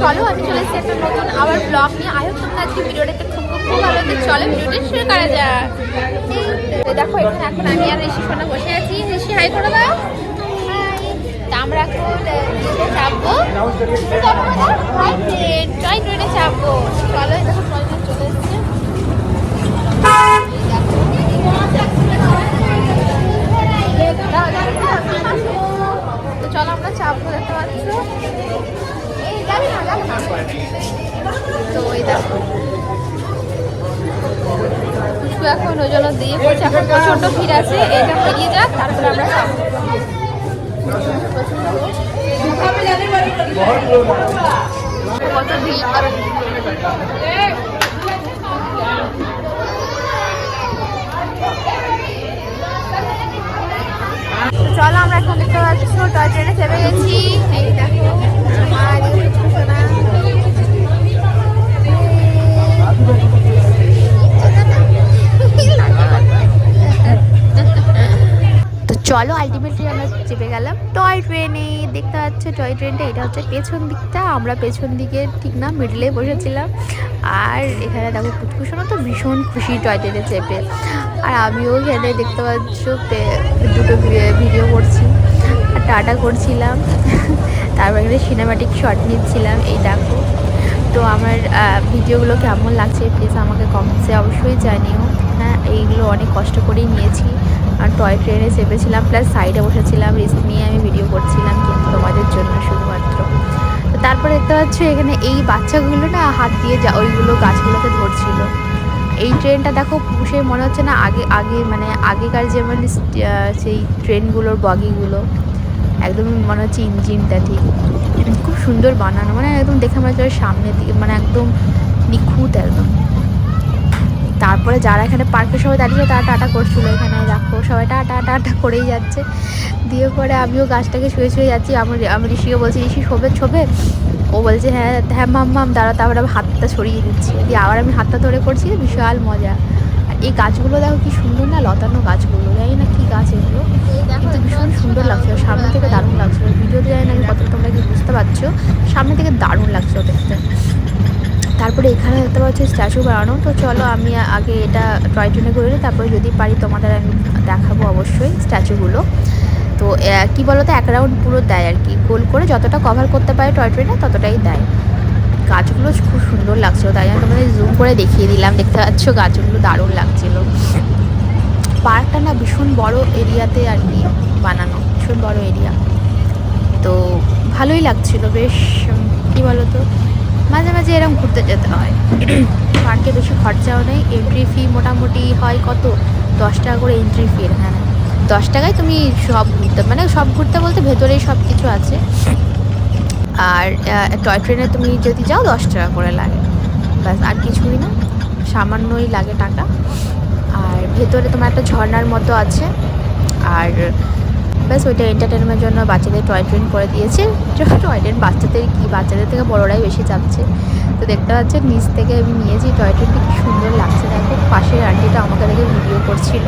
চলো, আমি চলে এসেছি একটা নতুন আবার ব্লগ নিয়ে। আই আজকে ভিডিওটাতে খুব খুব খুব ভালো হতে চলো, ভিডিওটা শুরু করা যাক। দেখো, এখানে এখন আমি আর ঋষি বসে আছি। ঋষি হাই করে দাও। আমরা এখন ইয়েতে চাপবো ট্রেন টয় ট্রেনে চাপবো চলো দেখো ট্রেন চলে এসেছে। তো চলো আমরা চাপবো দেখতে পাচ্ছ। তো এই দেখো। পুষ্পু এখন ওই জন্য দিয়ে পড়ছে। এখন প্রচণ্ড ভিড় আছে। এটা পেরিয়ে যাক তারপরে আমরা চাপবো কত ভিড়? চলো আমরা এখন দেখতে পাচ্ছি টয় ট্রেনে চেপে গেছি। এই দেখো আর এই পুষ্পু সোনা। তো চলো আলটিমেটলি আমরা চেপে গেলাম। টয় ট্রেনে দেখতে পাচ্ছ টয় ট্রেনটা এটা হচ্ছে পেছন দিকটা। আমরা পেছন দিকে ঠিক না মিডলে বসেছিলাম। আর এখানে দেখো কুটকুশোনা তো ভীষণ খুশি টয় ট্রেনে চেপে। আর আমিও এখানে দেখতে পাচ্ছ দুটো ভিডিও করছি। আর টাটা করছিলাম। তারপর এখানে সিনেমাটিক শট নিচ্ছিলাম, এই দেখো। তো আমার ভিডিওগুলো কেমন লাগছে প্লিজ আমাকে কমেন্টসে অবশ্যই জানিও। হ্যাঁ এইগুলো অনেক কষ্ট করেই নিয়েছি। আর টয় ট্রেনে চেপেছিলাম প্লাস সাইডে বসেছিলাম রিস্ক নিয়ে আমি ভিডিও করছিলাম কিন্তু তোমাদের জন্য শুধুমাত্র। তারপরে দেখতে পাচ্ছ এখানে এই বাচ্চাগুলো না হাত দিয়ে যা, ওইগুলো গাছগুলোকে ধরছিল। এই ট্রেনটা দেখো পুষে মনে হচ্ছে না আগে আগে মানে আগেকার যেমন সেই ট্রেনগুলোর বগিগুলো, একদম মনে হচ্ছে ইঞ্জিনটা ঠিক। খুব সুন্দর বানানো মানে একদম দেখে মনে হচ্ছে সামনের দিকে মানে একদম নিখুঁত একদম। তারপরে যারা এখানে পার্কে সবাই দাঁড়িয়ে তারা টাটা করছিল এখানে, দেখো সবাই টাটা টাটা করেই যাচ্ছে। দিয়ে পরে আমিও গাছটাকে শুয়ে শুয়ে যাচ্ছি। আমার আমি ঋষিকে বলছি, ঋষি, শোবে শোবে? ও বলছে হ্যাঁ হ্যাঁ মাম মাম, দাঁড়া, তারপরে আমি হাতটা সরিয়ে দিচ্ছি। দিয়ে আবার আমি হাতটা ধরে করছি বিশাল মজা। আর এই গাছগুলো দেখো কি সুন্দর না, লতানো গাছগুলো। জানি না কি গাছ এগুলো, কিন্তু ভীষণ সুন্দর লাগছিল। সামনে থেকে দারুণ লাগছিল। ভিডিওতে জানি না আমি কতটা তোমরা কি বুঝতে পারছ, সামনে থেকে দারুণ লাগছিল দেখতে। তারপরে এখানে দেখতে পাচ্ছি স্ট্যাচু বানানো। তো চলো আমি আগে এটা টয় ট্রেনে করে নিই, তারপরে যদি পারি তোমাদের আমি দেখাবো অবশ্যই স্ট্যাচুগুলো। তো কি বলতো, এক রাউন্ড পুরো দেয় আর কি। গোল করে যতটা কভার করতে পারে টয় ট্রেনে ততটাই দেয়। গাছগুলো খুব সুন্দর লাগছিল, তাই আমি তোমাদের জুম করে দেখিয়ে দিলাম। দেখতে পাচ্ছ গাছগুলো দারুণ লাগছিল। পার্কটা না ভীষণ বড় এরিয়াতে আর কি বানানো, ভীষণ বড় এরিয়া। তো, ভালোই লাগছিল, বেশ কি বলতো মাঝে মাঝে এরকম ঘুরতে যেতে হয়। পার্কে বেশি খরচাও নেই এন্ট্রি ফি মোটামুটি হয় কত? দশ টাকা করে এন্ট্রি ফি এখানে দশ টাকায় তুমি সব ঘুরতে মানে সব ঘুরতে বলতে ভেতরেই সব কিছু আছে। আর টয় ট্রেনে তুমি যদি যাও দশ টাকা করে লাগে। ব্যাস, আর কিছুই না। সামান্যই লাগে টাকা। আর ভেতরে তোমার একটা ঝর্নার মতো আছে। আর ব্যাস, ওইটা এন্টারটেনমেন্টের জন্য বাচ্চাদের টয় ট্রেন করে দিয়েছে। টয় ট্রেন বাচ্চাদের কি? বাচ্চাদের থেকে বড়রাই বেশি চাপছে তো দেখতে পাচ্ছেন, নিচ থেকে আমি নিয়েছি টয় ট্রেনটি কি সুন্দর লাগছে। দেখো, পাশের আন্টিটা আমাকে দেখে ভিডিও করছিল।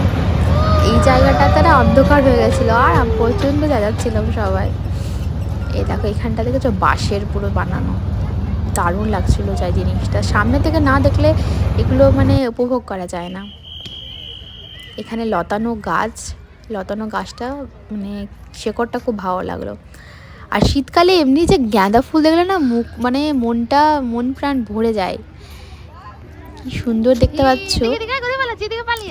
এই জায়গাটা তারা অন্ধকার হয়ে গেছিল, আর প্রচণ্ড যাচ্ছিলাম সবাই। এই দেখো, এখানটা দেখেছ? বাঁশের পুরো বানানো। দারুণ লাগছিল যাই জিনিসটা। সামনে থেকে না দেখলে এগুলো মানে উপভোগ করা যায় না। এখানে লতানো গাছ। লতানো গাছটা মানে শেকড়টা খুব ভালো লাগল। আর শীতকালে এমনি যে গাঁদা ফুল দেখলে না মুখ মানে মনটা মন প্রাণ ভরে যায়। কি সুন্দর দেখতে পাচ্ছ।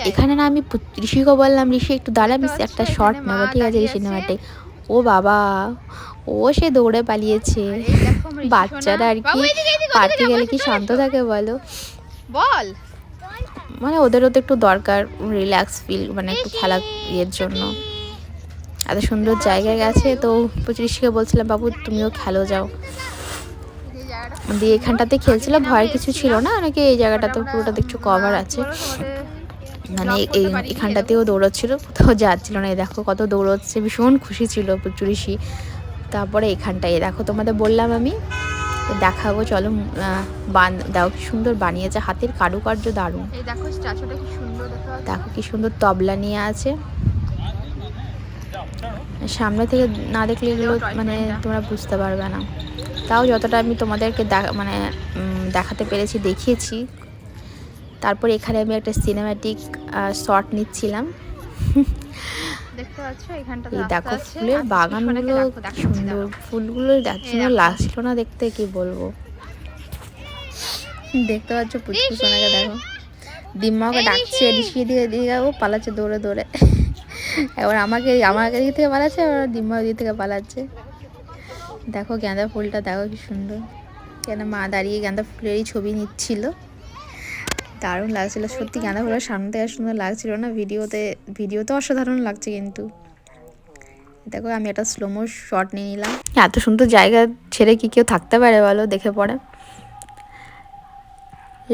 এখানে না আমি ঋষিকে বললাম ঋষি একটু দাঁড়া একটা শর্ট নেব ঠিক আছে এই সিনেমাটাই ও বাবা ও সে দৌড়ে পালিয়েছে। বাচ্চারা আর কি পার্কে গেলে কি শান্ত থাকে বলো? বল। মানে ওদেরও তো একটু দরকার রিল্যাক্স ফিল মানে একটু খেলা ইয়ের জন্য। এত সুন্দর জায়গায় গেছে, তো ঋষিকে বলছিলাম, বাবু, তুমিও খেলো যাও। দিয়ে এখানটাতে খেলছিল ভয়ের কিছু ছিল না, অনেকে এই জায়গাটাতে পুরোটা দেখছ কভার আছে। মানে এই এখানটাতেও দৌড়চ্ছিল, কোথাও যাচ্ছিল না, এই দেখো কত দৌড়চ্ছে, ভীষণ খুশি ছিল পুচুরিশি তারপরে এখানটায় দেখো তোমাদের বললাম আমি তো দেখাবো চলো বান দেখো কি সুন্দর বানিয়েছে হাতের কারুকার্য দারুণ। দেখো স্ট্যাচুটা কি সুন্দর দেখো কি সুন্দর তবলা নিয়ে আছে। সামনে থেকে না দেখলে এগুলো মানে তোমরা বুঝতে পারবে না। তাও যতটা আমি তোমাদেরকে মানে দেখাতে পেরেছি দেখিয়েছি। তারপর এখানে আমি একটা সিনেম্যাটিক শট নিচ্ছিলাম। এই দেখো ফুলের বাগানগুলো সুন্দর। ফুলগুলো সুন্দর দেখো। লাগছিল না দেখতে কি বলব? দেখতে পাচ্ছ পুচকু সোনাকে দেখো। ডিম্মাকে ডাকছে এদিকে দিয়ে দিয়ে ও পালাচ্ছে দৌড়ে দৌড়ে। এবার আমাকে আমাকে দিক থেকে পালাচ্ছে এবার ডিম্মা দিক থেকে পালাচ্ছে। দেখো গাঁদা ফুলটা দেখো কি সুন্দর। কেন মা দাঁড়িয়ে গাঁদা ফুলেরই ছবি নিচ্ছিল। দারুণ লাগছিল সত্যি গাঁদা ফুলের সামনে থেকে সুন্দর লাগছিল না ভিডিওতে ভিডিওতে অসাধারণ লাগছে কিন্তু দেখো আমি একটা স্লোমো শট নিয়ে নিলাম এত সুন্দর জায়গা ছেড়ে কি কেউ থাকতে পারে বলো দেখে পড়ে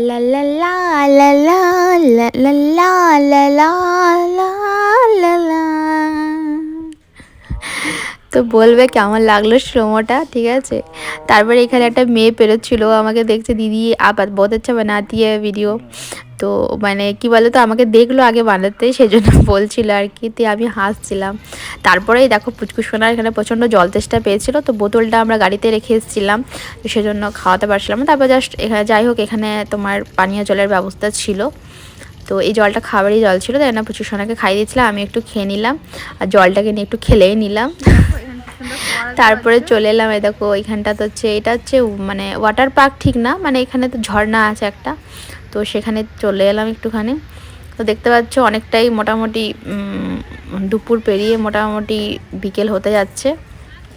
লা লা লা লা লা লা লা লা লা লা লা। তো বলবে কেমন লাগল শ্রমটা, ঠিক আছে? তারপরে এখানে একটা মেয়ে পেরোচ্ছিল আমাকে দেখছে, দিদি, আবার বহুত আচ্ছা বানাতি है ভিডিও তো মানে কি বলে তো আমাকে দেখল আগে বানাতে, সেজন্য বলছিল আর কি, তো আমি হাসছিলাম। তারপরেই দেখো পুচকু সোনার এখানে প্রচণ্ড জল তেষ্টা পেয়েছিল, তো বোতলটা আমরা গাড়িতে রেখে এসেছিলাম সেজন্য খাওয়াতে পারছিলাম তারপর জাস্ট এখানে যাই হোক, এখানে তোমার পানীয় জলের ব্যবস্থা ছিল। তো এই জলটা খাবারই জল ছিল তাই না? প্রচুর সোনাকে খাইয়ে দিয়েছিলাম আমি একটু খেয়ে নিলাম আর জলটাকে নিয়ে একটু খেলেই নিলাম। তারপরে চলে এলাম এই দেখো এখানটা তো হচ্ছে এটা হচ্ছে মানে ওয়াটার পার্ক ঠিক না মানে এখানে তো ঝর্ণা আছে একটা তো সেখানে চলে এলাম একটুখানি। তো দেখতে পাচ্ছ অনেকটাই মোটামুটি দুপুর পেরিয়ে মোটামুটি বিকেল হতে যাচ্ছে।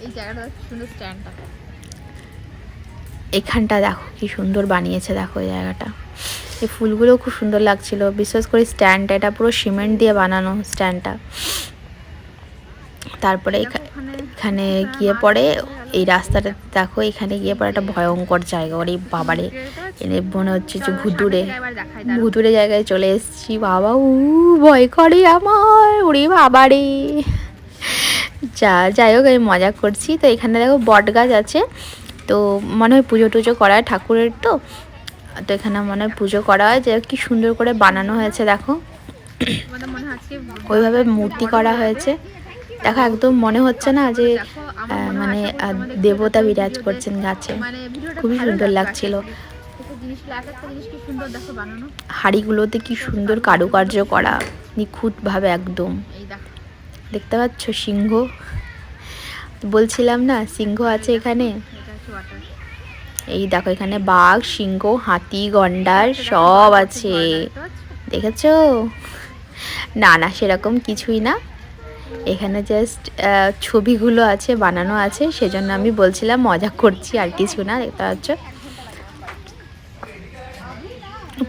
এই জায়গাটা সুন্দর স্ট্যান্ডটা। এখানটা দেখো কি সুন্দর বানিয়েছে দেখো এই জায়গাটা। এই ফুলগুলোও খুব সুন্দর লাগছিল। বিশেষ করে স্ট্যান্ডটা, এটা পুরো সিমেন্ট দিয়ে বানানো স্ট্যান্ডটা। তারপরে এখা- এখানে গিয়ে পরে এই রাস্তাটা দেখো, এখানে গিয়ে পরে একটা ভয়ঙ্কর জায়গা। ওরে বাবারে, এনে মনে হচ্ছে যে ভুতুরে ভুতুরে জায়গায় চলে এসেছি। বাবা, উ, ভয় করে আমার। ওরে বাবারে। যা, যাই হোক, আমি মজা করছি। তো এখানে দেখো বট গাছ আছে। তো মনে হয় পুজো টুজো করা হয় ঠাকুরের তো। তো এখানে মানে পুজো করা হয়। যে কি সুন্দর করে বানানো হয়েছে, দেখো। ওইভাবে মূর্তি করা হয়েছে। দেখো, একদম মনে হচ্ছে না যে মানে দেবতা বিরাজ করছেন গাছে। খুবই সুন্দর লাগছিল। হাড়িগুলোতে কি সুন্দর কারুকার্য করা, নিখুঁতভাবে একদম। দেখতে পাচ্ছ সিংহ? বলছিলাম না, সিংহ আছে এখানে? এই দেখো এখানে বাঘ, সিংহ, হাতি, গন্ডার সব আছে। দেখেছ? না না, সেরকম কিছুই না। এখানে জাস্ট ছবিগুলো আছে, বানানো আছে, সেজন্য আমি বলছিলাম মজা করছি আর কিছু না, দেখতে পাচ্ছ?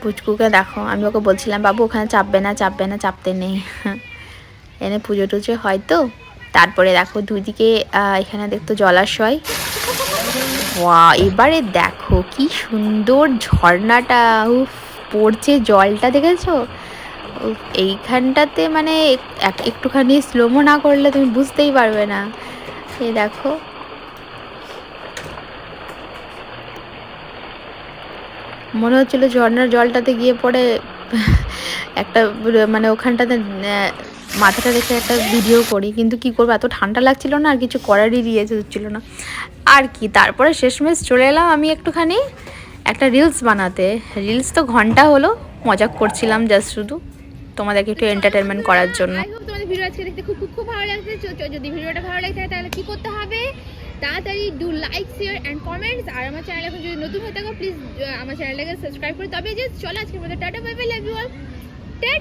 পুচকুকে দেখো, আমি ওকে বলছিলাম, বাবু, ওখানে চাপবে না চাপবে না, চাপতে নেই। এনে পুজো টুজো হয় তো? তারপরে দেখো দুদিকে এখানে দেখতো জলাশয়। ওয়া এবারে দেখো কি সুন্দর ঝর্ণাটা, উফ, পড়ছে জলটা, দেখেছ? এইখানটাতে মানে এক- একটুখানি স্লোমো না করলে তুমি বুঝতেই পারবে না। এই দেখো। মনে হচ্ছিল ঝর্ণার জলটাতে গিয়ে পড়ে একটা মানে ওখানটাতে মাথাটা রেখে একটা ভিডিও করি, কিন্তু কি করব, এত ঠান্ডা লাগছিল না আর কিছু করারই দিয়েছে হচ্ছিল না। আর কি? তারপরে শেষমেশ চলে এলাম আমি একটুখানি একটা রিলস বানাতে। রিলস তো ঘণ্টা হলো, মজা করছিলাম জাস্ট শুধু। তোমাদেরকে একটু এন্টারটেনমেন্ট করার জন্য। তোমাদের ভিডিও আজকে দেখতে খুব খুব খুব ভালো লাগছে। যদি ভিডিওটা ভালো লাগে তাহলে কি করতে হবে? তাড়াতাড়ি do like share and comments আর আমার চ্যানেল এখন যদি নতুন হয়ে থাকো প্লিজ আমার চ্যানেলটাকে সাবস্ক্রাইব করে তবে যে চলো আজকের tata bye bye love you all